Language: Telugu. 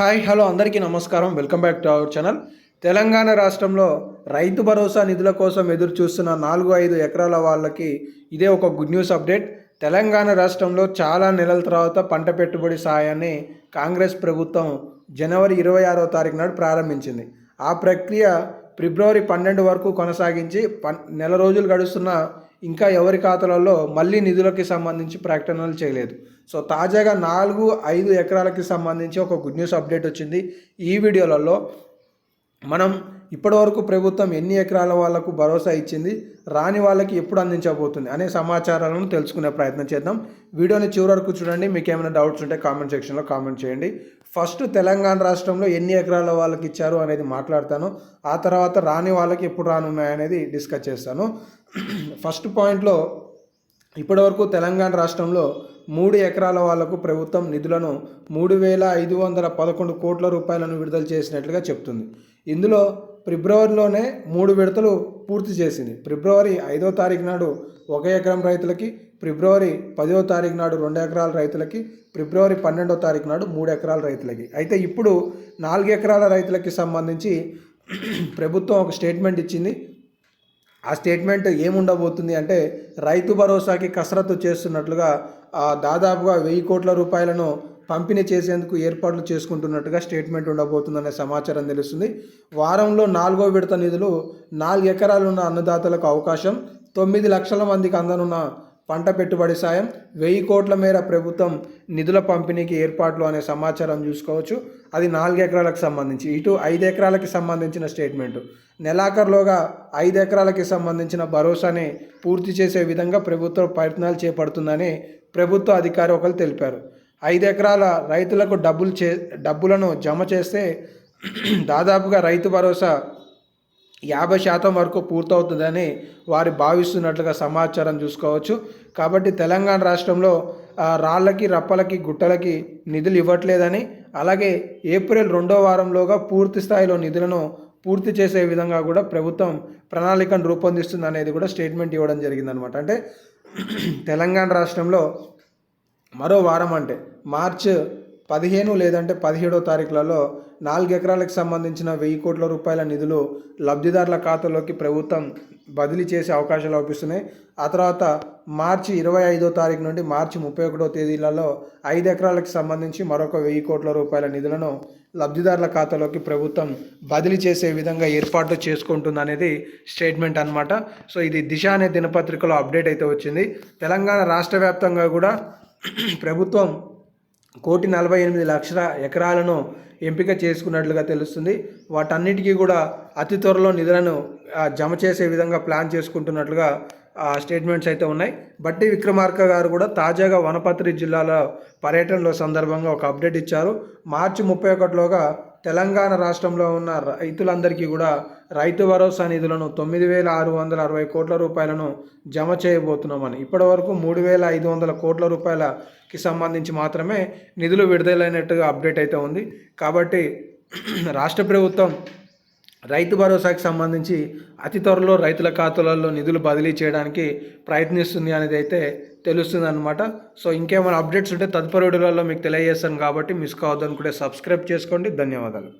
హాయ్ హలో అందరికీ నమస్కారం. Welcome back to our channel. Telangana రాష్ట్రంలో రైతు భరోసా నిధుల కోసం ఎదురు చూస్తున్న నాలుగు ఐదు ఎకరాల వాళ్ళకి ఇదే ఒక గుడ్ న్యూస్ అప్డేట్. తెలంగాణ రాష్ట్రంలో చాలా నెలల తర్వాత పంట పెట్టుబడి సాయాన్ని కాంగ్రెస్ ప్రభుత్వం జనవరి ఇరవై ఆరో తారీఖు నాడు ప్రారంభించింది. ఆ ప్రక్రియ ఫిబ్రవరి పన్నెండు వరకు కొనసాగించి పన్ నెల రోజులు గడుస్తున్న ఇంకా ఎవరి ఖాతాలలో మళ్ళీ నిధులకి సంబంధించి ప్రకటనలు చేయలేదు. సో తాజాగా నాలుగు ఐదు ఎకరాలకి సంబంధించి ఒక గుడ్ న్యూస్ అప్డేట్ వచ్చింది. ఈ వీడియోలలో మనం ఇప్పటివరకు ప్రభుత్వం ఎన్ని ఎకరాల వాళ్ళకు భరోసా ఇచ్చింది రాని వాళ్ళకి ఎప్పుడు అందించబోతుంది అనే సమాచారాలను తెలుసుకునే ప్రయత్నం చేద్దాం. వీడియోని చివరి వరకు చూడండి. మీకు ఏమైనా డౌట్స్ ఉంటే కామెంట్ సెక్షన్లో కామెంట్ చేయండి. ఫస్ట్ తెలంగాణ రాష్ట్రంలో ఎన్ని ఎకరాల వాళ్ళకి ఇచ్చారు అనేది మాట్లాడతాను. ఆ తర్వాత రాని వాళ్ళకి ఎప్పుడు రానున్నాయి అనేది డిస్కస్ చేస్తాను. ఫస్ట్ పాయింట్లో ఇప్పటివరకు తెలంగాణ రాష్ట్రంలో మూడు ఎకరాల వాళ్ళకు ప్రభుత్వం నిధులను మూడు వేల ఐదు వందల పదకొండు కోట్ల రూపాయలను విడుదల చేసినట్లుగా చెప్తుంది. ఇందులో ఫిబ్రవరిలోనే మూడు విడతలు పూర్తి చేసింది. ఫిబ్రవరి ఐదో తారీఖు నాడు ఒక ఎకరం రైతులకి ఫిబ్రవరి పదో తారీఖు నాడు రెండు ఎకరాల రైతులకి ఫిబ్రవరి పన్నెండో తారీఖు నాడు మూడు ఎకరాల రైతులకి. అయితే ఇప్పుడు నాలుగు ఎకరాల రైతులకి సంబంధించి ప్రభుత్వం ఒక స్టేట్మెంట్ ఇచ్చింది. ఆ స్టేట్మెంట్ ఏముండబోతుంది అంటే రైతు భరోసాకి కసరత్తు చేస్తున్నట్లుగా దాదాపుగా వెయ్యి కోట్ల రూపాయలను పంపిణీ చేసేందుకు ఏర్పాట్లు చేసుకుంటున్నట్టుగా స్టేట్మెంట్ ఉండబోతుందనే సమాచారం తెలుస్తుంది. వారంలో నాలుగో విడత నిధులు నాలుగు ఎకరాలున్న అన్నదాతలకు అవకాశం తొమ్మిది లక్షల మందికి అందనున్న పంట పెట్టుబడి సాయం వెయ్యి కోట్ల మేర ప్రభుత్వం నిధుల పంపిణీకి ఏర్పాట్లు అనే సమాచారం చూసుకోవచ్చు. అది నాలుగు ఎకరాలకు సంబంధించి ఇటు ఐదు ఎకరాలకి సంబంధించిన స్టేట్మెంట్. నెలాఖరులోగా ఐదు ఎకరాలకి సంబంధించిన భరోసాని పూర్తి చేసే విధంగా ప్రభుత్వం ప్రయత్నాలు చేపడుతుందని ప్రభుత్వ అధికారి ఒకరు తెలిపారు. ఐదు ఎకరాల రైతులకు డబ్బులు చే డబ్బులను జమ చేస్తే దాదాపుగా రైతు భరోసా యాభై శాతం వరకు పూర్తవుతుందని వారు భావిస్తున్నట్లుగా సమాచారం చూసుకోవచ్చు. కాబట్టి తెలంగాణ రాష్ట్రంలో రాళ్ళకి రప్పలకి గుట్టలకి నిధులు ఇవ్వట్లేదని అలాగే ఏప్రిల్ రెండో వారంలోగా పూర్తి స్థాయిలో నిధులను పూర్తి చేసే విధంగా కూడా ప్రభుత్వం ప్రణాళికను రూపొందిస్తుంది అనేది కూడా స్టేట్మెంట్ ఇవ్వడం జరిగిందనమాట. అంటే తెలంగాణ రాష్ట్రంలో మరో వారం అంటే మార్చ్ పదిహేను లేదంటే పదిహేడో తారీఖులలో నాలుగు ఎకరాలకు సంబంధించిన వెయ్యి కోట్ల రూపాయల నిధులు లబ్ధిదారుల ఖాతాలోకి ప్రభుత్వం బదిలీ చేసే అవకాశాలు అవుపిస్తున్నాయి ఆ తర్వాత మార్చి ఇరవై ఐదో తారీఖు నుండి మార్చి ముప్పై ఒకటో తేదీలలో ఐదు ఎకరాలకు సంబంధించి మరొక వెయ్యి కోట్ల రూపాయల నిధులను లబ్ధిదారుల ఖాతాలోకి ప్రభుత్వం బదిలీ చేసే విధంగా ఏర్పాట్లు చేసుకుంటుంది అనేది స్టేట్మెంట్ అనమాట సో ఇది దిశ అనే దినపత్రికలో అప్డేట్ అయితే వచ్చింది. తెలంగాణ రాష్ట్ర వ్యాప్తంగా కూడా ప్రభుత్వం కోటి నలభై ఎనిమిది లక్షల ఎకరాలను ఎంపిక చేసుకున్నట్లుగా తెలుస్తుంది. వాటన్నిటికీ కూడా అతి త్వరలో నిధులను జమ చేసే విధంగా ప్లాన్ చేసుకుంటున్నట్లుగా స్టేట్మెంట్స్ అయితే ఉన్నాయి. బట్టి విక్రమార్క గారు కూడా తాజాగా వనపత్రి జిల్లాలో పర్యటనలో సందర్భంగా ఒక అప్డేట్ ఇచ్చారు. మార్చి ముప్పై ఒకటిలోగా తెలంగాణ రాష్ట్రంలో ఉన్న రైతులందరికీ కూడా రైతు భరోసా నిధులను తొమ్మిది వేల ఆరు వందల అరవై కోట్ల రూపాయలను జమ చేయబోతున్నామని. ఇప్పటి వరకు మూడు వేల ఐదు వందల కోట్ల రూపాయలకి సంబంధించి మాత్రమే నిధులు విడుదలైనట్టుగా అప్డేట్ అయితే ఉంది. కాబట్టి రాష్ట్ర ప్రభుత్వం రైతు భరోసాకి సంబంధించి అతి త్వరలో రైతుల ఖాతాలలో నిధులు బదిలీ చేయడానికి ప్రయత్నిస్తుంది అనేది అయితే తెలుస్తుంది అనమాట సో ఇంకేమైనా అప్డేట్స్ ఉంటే తదుపరి వీడియోలలో మీకు తెలియజేస్తాను కాబట్టి మిస్ కావద్దు అనుకుంటే సబ్స్క్రైబ్ చేసుకోండి. ధన్యవాదాలు.